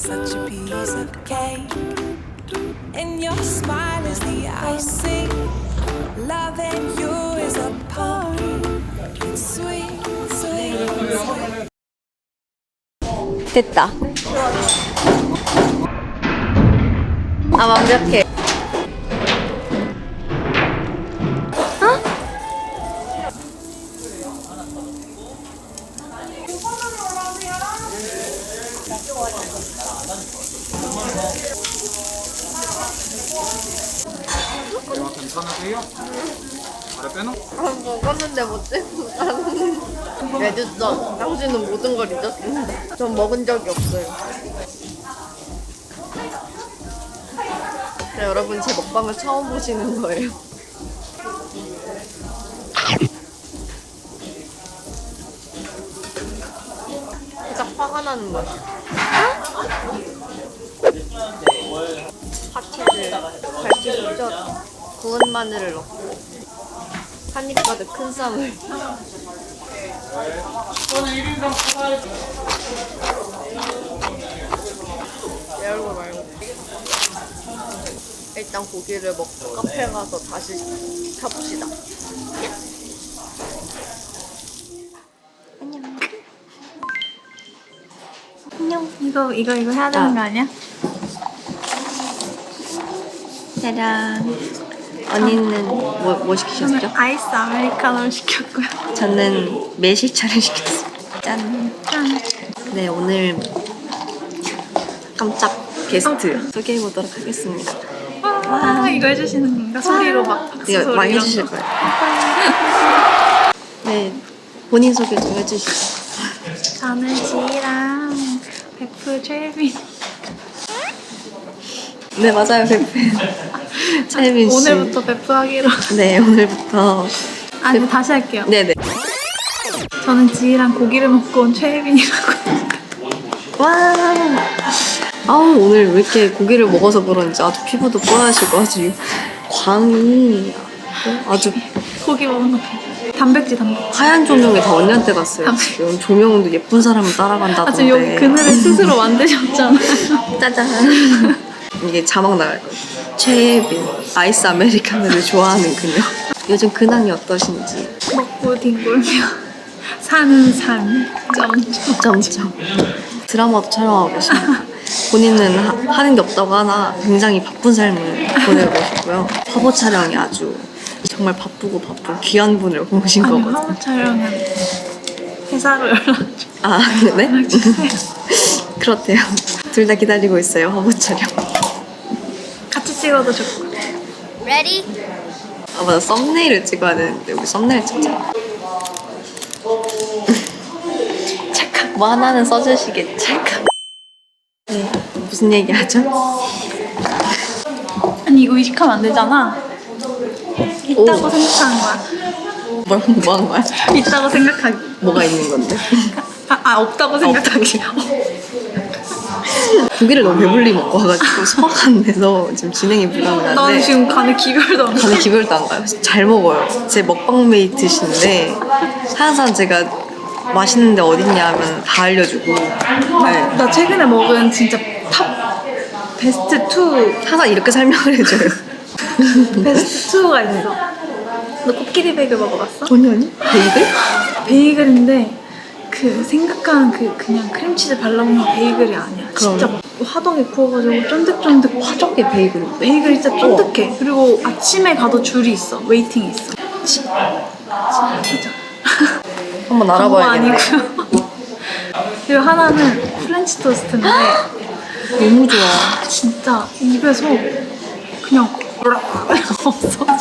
such a piece of cake? And your smile is the icing. Loving you is a party. Sweet, sweet, sweet. 됐다. 아, 완벽해. 대 괜찮으세요? 아래 빼놓? 아, 먹었는데 못 찍고 왜 늦어? 당신은 모든 걸 잊었습니다. 전 먹은 적이 없어요. 자, 여러분 제 먹방을 처음 보시는 거예요. 살짝 화가 나는 거야. 파채를 갈치 젓 구운 마늘을 넣고 한입 가득 큰 쌈을 내 얼굴 말고 일단 고기를 먹고 카페 가서 다시 안녕. 이거 이거 이거 해야 되는 아. 거 아니야? 짜잔 언니는 뭐, 뭐 시키셨죠? 아이스 아메리카노를 시켰고요. 저는 매실차를 시켰어요 짠 짠. 네 오늘 깜짝 게스트 소개해보도록 하겠습니다 와, 이거 해주시는 건가? 소리로 막 박수 이거 소리 많이 이런 해주실 거. 거예요 네 본인 소개 좀 해주시죠 저는 지희랑 베프 최혜빈. 네 맞아요 베프 차 혜빈 씨 오늘부터 베프 하기로. 네 오늘부터 아니 다시 할게요. 네네 저는 지희랑 고기를 먹고 온 최혜빈이라고. 와 아우 오늘 왜 이렇게 고기를 먹어서 그런지 아주 피부도 뽀얗시고 아주 광이 아주 고기 먹은 거. 단백질 단백질. 하얀 조명이 다 언니한테 갔어요 아, 지금 조명도 예쁜 사람을 아 지금 따라간다던데 여기 그늘을 스스로 만드셨잖아요. 짜잔 이게 자막 나갈 거예요 최예빈 아이스 아메리카노를 좋아하는 그녀 요즘 근황이 어떠신지 먹고 뒹굴며 사는 삶. 점점. 점점 드라마도 촬영하고 계십니다 본인은 하, 하는 게 없다고 하나 굉장히 바쁜 삶을 보내고 계시고요 화보 촬영이 아주 정말 바쁘고 바쁜 귀한 분을 모신 아니 거거든요 화보 촬영은 회사로 연락 좀 아 네? 연락주세요. 그렇대요 둘 다 기다리고 있어요 화보 촬영 찍어도 좋고. 아 맞아 썸네일을 찍어야 되는데 우리 썸네일 찍자 찰칵 뭐 하나는 써주시겠지 찰칵 네 무슨 얘기 하죠? 아니 이거 의식하면 안 되잖아. 있다고 오. 생각하는 거야. 뭘, 뭐한 거야? 있다고 생각하기. 뭐가 있는 건데? 아, 아 없다고 생각하기. 고기를 너무 배불리 먹고 와가지고 소화가 안 돼서 지금 진행이 불가능한데 나는 지금 간에 기별도 안 나. 간에 기별도 안 가요. 잘 먹어요. 제 먹방 메이트신데 항상 제가 맛있는 데 어딨냐 하면 다 알려주고 네. 나 최근에 먹은 진짜 탑 베스트 2 항상 이렇게 설명을 해줘요. 베스트 2가 있어. 너 코끼리 베이글 먹어봤어? 아니 아니? 베이글? 베이글인데 그 생각한 그 그냥 크림치즈 발라먹는 베이글이 아니야. 진짜 화덕에 구워가지고 쫀득쫀득 화적의 베이글. 베이글 진짜 쫀득해. 그리고 아침에 가도 줄이 있어. 웨이팅이 있어. 진, 진짜. 한번 알아봐야겠네. 아니고요. 그리고 하나는 프렌치 토스트인데 너무 좋아. 진짜 입에서 그냥 없어져.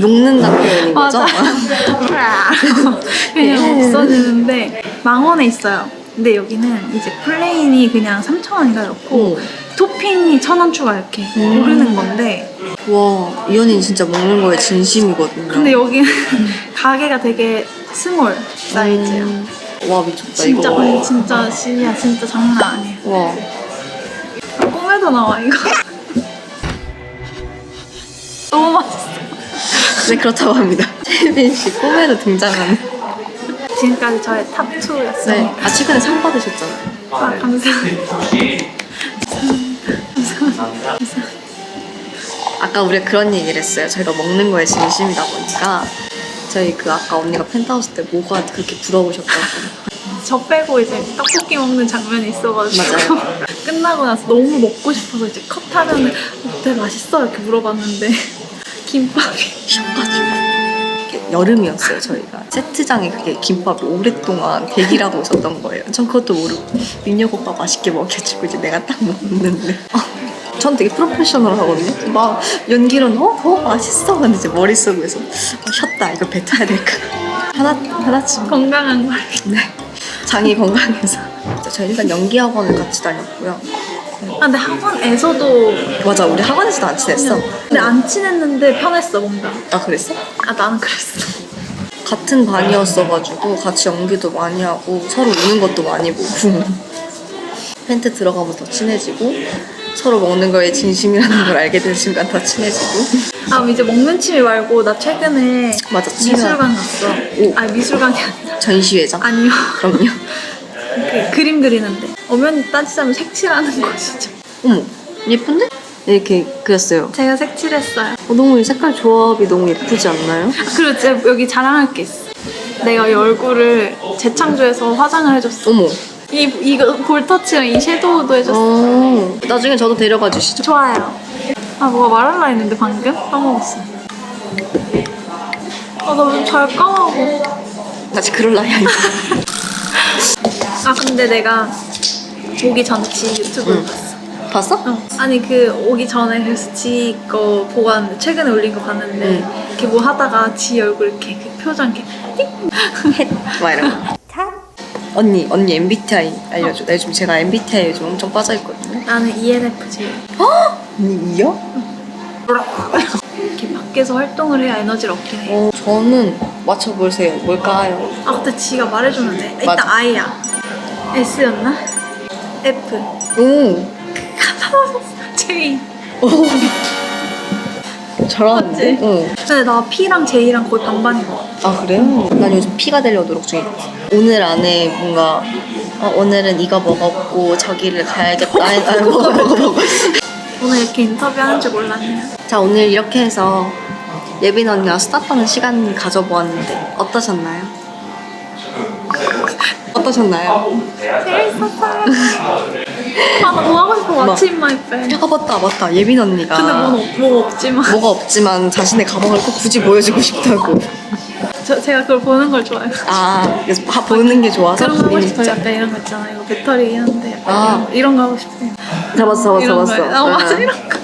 녹는다 표현인 거죠? 맞아. 그냥 없어지는데 망원에 있어요. 근데 여기는 이제 플레인이 그냥 3,000원인가 그렇고 응. 토핑이 천원 추가 이렇게 음. 고르는 건데 와, 이 언니는 진짜 먹는 거에 진심이거든요. 근데 여기는 가게가 되게 스몰 사이즈야. 음. 와, 미쳤다, 진짜 이거. 근데 진짜 진이야 진짜 장난 아니야. 와. 꿈에도 나와 이거. 네, 그렇다고 합니다. 채빈 씨 꿈에도 등장하는. 지금까지 저의 탑 2였어요. 네. 아, 최근에 상 받으셨잖아요. 아, 감사합니다. 아까 우리가 그런 얘기를 했어요. 저희가 먹는 거에 진심이다 보니까. 저희 그 아까 언니가 펜트하우스 때 뭐가 그렇게 부러우셨다고. 저 빼고 이제 떡볶이 먹는 장면이 있어가지고 맞아요. 끝나고 나서 너무 먹고 싶어서 이제 컷하면 어때 맛있어 이렇게 물어봤는데 김밥이 셔가지고. 이렇게 여름이었어요, 저희가. 세트장에 그게 김밥이 오랫동안 대기라고 있었던 거예요. 전 그것도 모르고. 민혁 오빠 맛있게 먹여주고 이제 내가 딱 먹는데. 어, 전 되게 프로페셔널 하거든요. 막 연기로는 어? 어? 맛있어. 근데 이제 머릿속에서 어, 쉬었다. 이거 뱉어야 될까? 하나, 하나쯤. 건강한 걸. 네. 장이 건강해서. 저희 일단 연기 학원을 같이 다녔고요. 아, 근데 학원에서도 맞아, 우리 학원에서도 안 친했어. 근데 안 친했는데 편했어 뭔가. 아, 그랬어? 아 나는 그랬어. 같은 반이었어가지고 같이 연기도 많이 하고 서로 우는 것도 많이 보고 펜트 들어가면 더 친해지고 서로 먹는 거에 진심이라는 걸 알게 된 순간 더 친해지고 아 이제 먹는 취미 말고 나 최근에 맞아 미술관 갔어. 오. 아니 미술관이 아니라 전시회장 아니요. 그럼요 그 그림 그리는데 엄연히 따지자면 색칠하는 것이죠. 어머 예쁜데? 이렇게 그렸어요 제가 색칠했어요. 어, 너무 이 색깔 조합이 너무 예쁘지 않나요? 그리고 제가 여기 자랑할 게 있어. 내가 이 얼굴을 재창조해서 화장을 해줬어. 어머 이 이거 볼터치랑 이 섀도우도 해줬어. 어 나중에 저도 데려가 주시죠 좋아요. 아 뭐가 말할라 했는데 방금 까먹었어. 아나왜잘 까먹어. 아직 그럴 나이 아니다 아 근데 내가 오기 전에 지 유튜브를 봤어. 봤어? 어. 아니 그 오기 전에 그래서 지 거 보고 왔는데 최근에 올린 거 봤는데 응. 이렇게 뭐 하다가 지 얼굴 이렇게 그 표정 이렇게 띡 막 이런 거 언니 언니 MBTI 알려줘 나 요즘 제가 MBTI에 요즘 엄청 빠져 있거든요 나는 E ENFJ. 언니 이요? 이렇게 밖에서 활동을 해야 에너지를 얻긴 해. 어, 저는 맞춰보세요. 뭘까요? 아 근데 지가 돼. 일단 맞아. I야. S였나? F. 오, J. 잘하는데? 맞지? 어. 근데 나 P랑 J랑 거의 반반인 것 같아. 아, 그래요? 난 요즘 피가 되려 노력 중이거든. 오늘 안에 뭔가, 어, 오늘은 이거 먹었고, 저기를 가야겠다. 아니, 아니, 먹어, 먹어, 먹어. 오늘 이렇게 인터뷰하는 줄 몰랐네요. 자, 오늘 이렇게 해서 예빈 언니와 수다 떠는 시간 가져보았는데, 어떠셨나요? 어떠셨나요? 아나 뭐 하고 싶어 뭐? 왓츠 인 마이 백. 아, 맞다, 맞다. 예빈 언니가. 근데 뭐는 없- 뭐 없지만 뭐가 없지만 자신의 가방을 꼭 굳이 보여주고 싶다고. 저, 제가 그걸 보는 걸 좋아해요. 아, 그래서 봐- 보는 게 좋아서 그런 거 하고 본인이 싶어요. 진짜. 약간 이런 거 있잖아. 이거 배터리 약간 아. 이런, 이런 거 하고 싶어요. 잡았어, 잡았어, 이런 잡았어. 거. 아 맞아 응. 이런 거.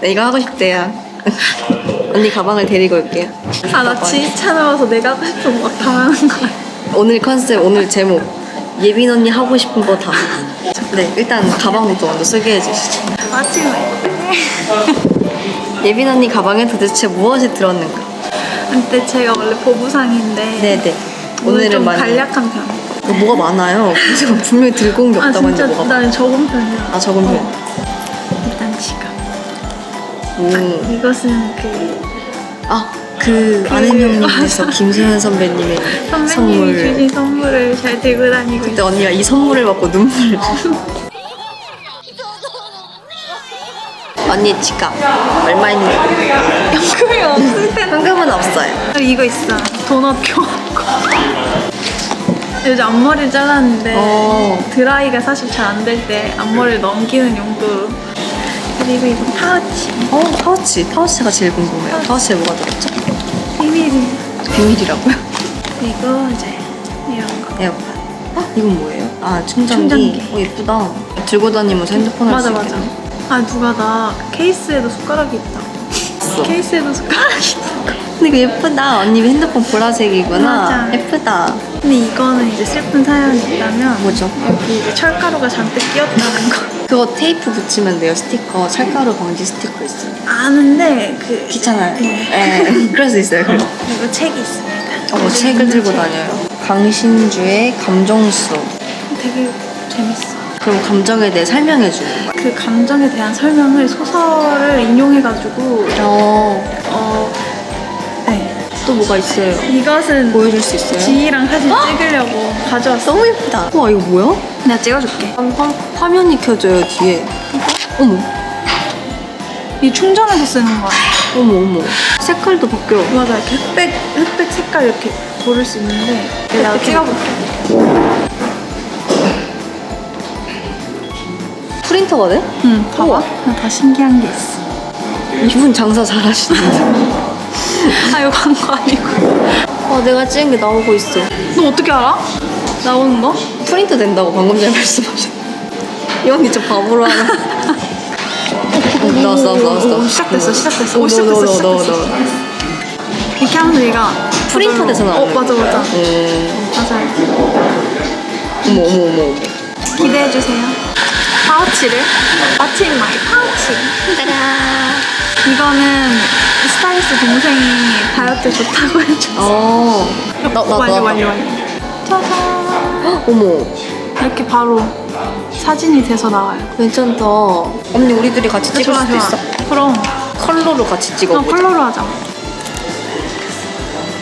네, 이거 하고 싶대요. 언니 가방을 데리고 올게요. 아나 지휘찬을 와서 내가 하고 싶은 거막다 하는 거야. 오늘 컨셉, 오늘 제목. 예빈 언니 하고 싶은 거 다. 네, 일단 가방부터 먼저 소개해 주시죠. 백. 예빈 언니 가방에 도대체 무엇이 들었는가? 근데 제가 원래 보부상인데 네네. 오늘 오늘은 좀 많이. 간략한 편. 어, 뭐가 많아요. 제가 분명히 들고 온 게 아 없다고 진짜 했는데 뭐가 많아. 나는 적은 편이야. 아, 적은 편. 일단 지갑. 오. 이것은 그 아, 그 아내명님께서 김소연 선배님의 선배님이 선물. 주신 선물을 잘 들고 다니고 그때 있어요. 언니가 이 선물을 받고 눈물을. 언니 지갑 얼마 있는지 연금이 없을 때 현금은 없어요. 이거 있어. 도넛 교환권. 요즘 앞머리 잘랐는데 어. 드라이가 사실 잘 안 될 때 앞머리를 넘기는 용도로. 그리고 이거 파우치. 어 파우치 파우치가 제일 궁금해요. 파우치에 뭐가 들었죠? 비밀이. 비밀이라고요? 그리고 이제 이런 거. 에어팟. 어 이건 뭐예요? 아 충전기. 충전기. 어 예쁘다. 들고 다니면서 핸드폰 할 맞아 수 맞아. 아 누가 나 케이스에도 숟가락이 있다. 있어. 케이스에도 숟가락이 있어. 근데 이거 예쁘다. 언니 핸드폰 보라색이구나. 맞아. 예쁘다. 근데 이거는 이제 슬픈 사연이 있다면 뭐죠? 여기 이제 철가루가 잔뜩 끼었다는 거. 그거 테이프 붙이면 돼요. 스티커. 찰가루 방지 스티커 있어요. 아는데 그 귀찮아요. 네. 네. 그럴 수 있어요. 그래. 그리고 책이 있습니다. 어, 책을 들고 다녀요. 강신주의 감정수. 되게 재밌어. 그럼 감정에 대해 설명해 주는 거야. 그 감정에 대한 설명을 소설을 인용해가지고 어, 뭐가 있어요? 이것은 보여줄 수 있어요? 지희랑 사진 찍으려고 가져왔어. 너무 예쁘다. 와, 이거 뭐야? 내가 찍어줄게. 화, 화 면이 켜져요, 뒤에. 어머, 이 충전해서 쓰는 거야. 어머, 어머. 색깔도 바뀌어. 맞아, 이렇게 흑백, 흑백 색깔 이렇게 고를 수 있는데 내가 찍어볼게. 프린터가 돼? 응, 봐봐. 다 신기한 게 있어. 이분 장사 잘하시는데. 아, 이거 광고 아니고. 어, 내가 찍은 게 나오고 있어. 너 어떻게 알아? 나오는 거? 프린트 된다고 방금 전에 말씀하셨는데. 이 언니 좀 바보로 하나. 어, 나왔어, 나왔어, 나왔어. 오, 시작됐어, 시작됐어. 오, 오, 시작됐어, 시작됐어. 이렇게 하면 얘가 프린터 돼서 나오는 어, 맞아, 맞아. 음, 맞아요. 어머, 어머, 어머, 어머. 기대해 주세요. 파우치를. In my pouch? 짜잔. 이거는 스타일리스트 동생이 다이어트 좋다고 해줘. 어. 나, 나, 나. 완료, 완료, 완료. 짜잔. 헉, 어머. 이렇게 바로 사진이 돼서 나와요. 괜찮다. 언니, 우리 둘이 같이 찍을 좋아, 수도 좋아. 있어? 그럼. 컬러로 같이 어, 찍어보자. 컬러로 하자.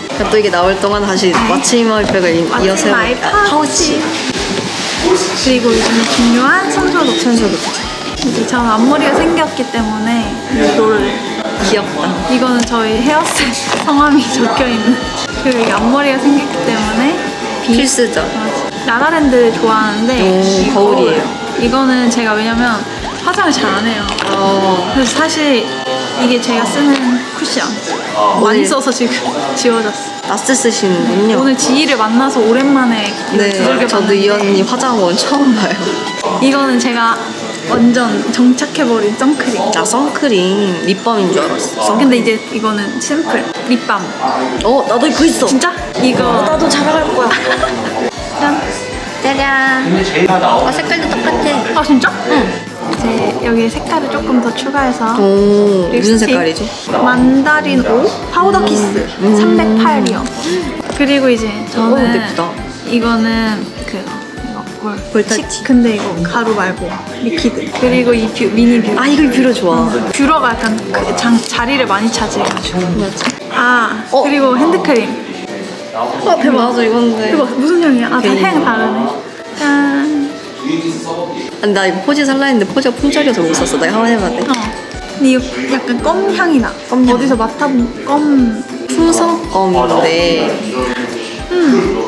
그러니까 또 이게 나올 동안 다시 마치마이백을 What's 이어서 해볼까? pouch? 그리고 요즘에 중요한 손소독. 천소도 이제 저는 앞머리가 생겼기 때문에 이거를 귀엽다. 이거는 저희 헤어셋 성함이 적혀 있는 그리고 이 앞머리가 생겼기 때문에 비 필수죠. 라라랜드를 좋아하는데 오, 이 거울이에요. 거울. 이거는 제가 왜냐면 화장을 잘 안 해요. 어. 그래서 사실 이게 제가 쓰는 쿠션 많이 오늘- 써서 지금 지워졌어. 나스 쓰시는군요. 오늘 지희를 만나서 오랜만에 이걸 두들겨 네, 저도 이 봤는데 언니 화장원 처음 봐요. 이거는 제가 완전 정착해버린 선크림. 나 선크림 립밤인 줄 알았어. 근데 이제 이거는 샘플 립밤. 어, 나도 이거 있어. 진짜? 이거 나도 자랑할 거야. 짠. 짜잔. 아, 색깔도 똑같아. 아 진짜? 응. 이제 여기 색깔을 조금 더 추가해서 오, 무슨. 색깔이죠? 만다린 5 파우더 키스 308이요. 그리고 이제 오, 저는 예쁘다. 이거는 그 볼 볼터치. 치- 근데 이거 가루 말고 리퀴드. 그리고 이 뷰, 미니 뷰. 아, 이거 뷰러 좋아. 뷰러가 약간 그 장, 자리를 많이 차지해가지고. 맞아. 아 어. 그리고 핸드크림. 어, 대박. 나도 이건데. 이거 무슨 향이야? 아, 다 베일. 향 다르네. 짠. 아니, 나 이거 포지 살라 했는데 포지가 품절이어서 못 샀어. 내가 한번 해봐야 돼. 어. 근데 이거 약간 껌 향이 나. 껌 향. 어디서 맡아본 껌. 풍선껌인데.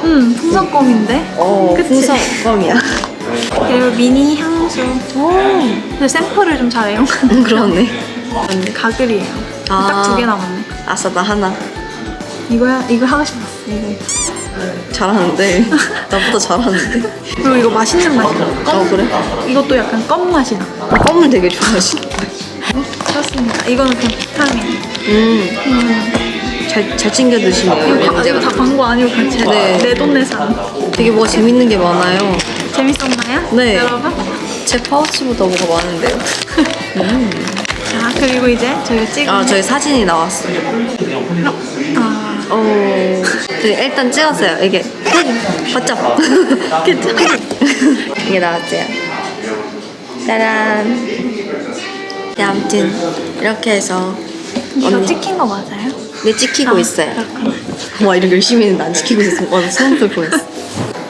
음, 음, 풍선껌인데. 어, 그치? 풍선껌이야. 그리고 미니 향수. 근데 샘플을 좀잘 애용하는 음, 그러네. 가글이에요. 아. 딱 두 개 남았네. 아싸, 나 하나. 이거야, 이거 하고 싶었어. 이거. 잘하는데. 나보다 잘하는데. 그리고 이거 맛있는 맛이야. 어, 그래? 이것도 약간 껌 맛이 나. 껌을 되게 좋아하시. 그렇습니다. 이거는 그냥 비타민. 음, 음. 잘, 잘 챙겨 드시네요. 이거, 과- 이거. 다 광고 아니고 제, 네. 내돈 내산. 되게 뭐가 재밌는 게 많아요. 재밌었나요? 네. 여러분? 제 파우치보다 뭐가 많은데요. 자, 그리고 이제 저희가 찍은. 아, 저희 사진이 나왔어요. 아, 어, 네, 일단 찍었어요. 이게 맞죠? 이게 나왔어요. 짜란. 네, 아무튼 이렇게 해서 이거 언니 찍힌 거 맞아요? 네 찍히고 아, 있어요. 와 이렇게 열심히 했는데 안 찍히고 있었으면 완전 소름 돋을 뻔했어.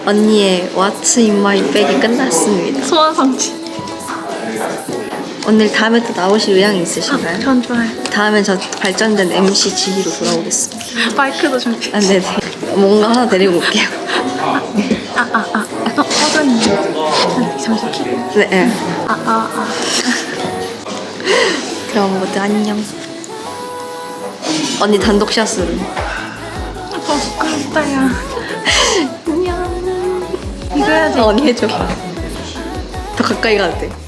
언니의 What's in my bag이 끝났습니다. 소원 성취. 오늘 다음에 또 나오실 의향이 아, 있으신가요? 전 좋아요. 다음에 저 발전된 MC 지희로 돌아오겠습니다. 마이크도 준비. 아, 네네. 뭔가 하나 데리고 올게요. 아, 아, 아. 어, 꺼져 있네. 아, 잠시 키고. 네. 네. 아, 아, 아. 그럼 모두 안녕. 언니 단독 샷으로. 어, 부끄럽다, 야. 안녕. 이거 해야지. 어, 언니 해줘. 더 가까이 가도 돼.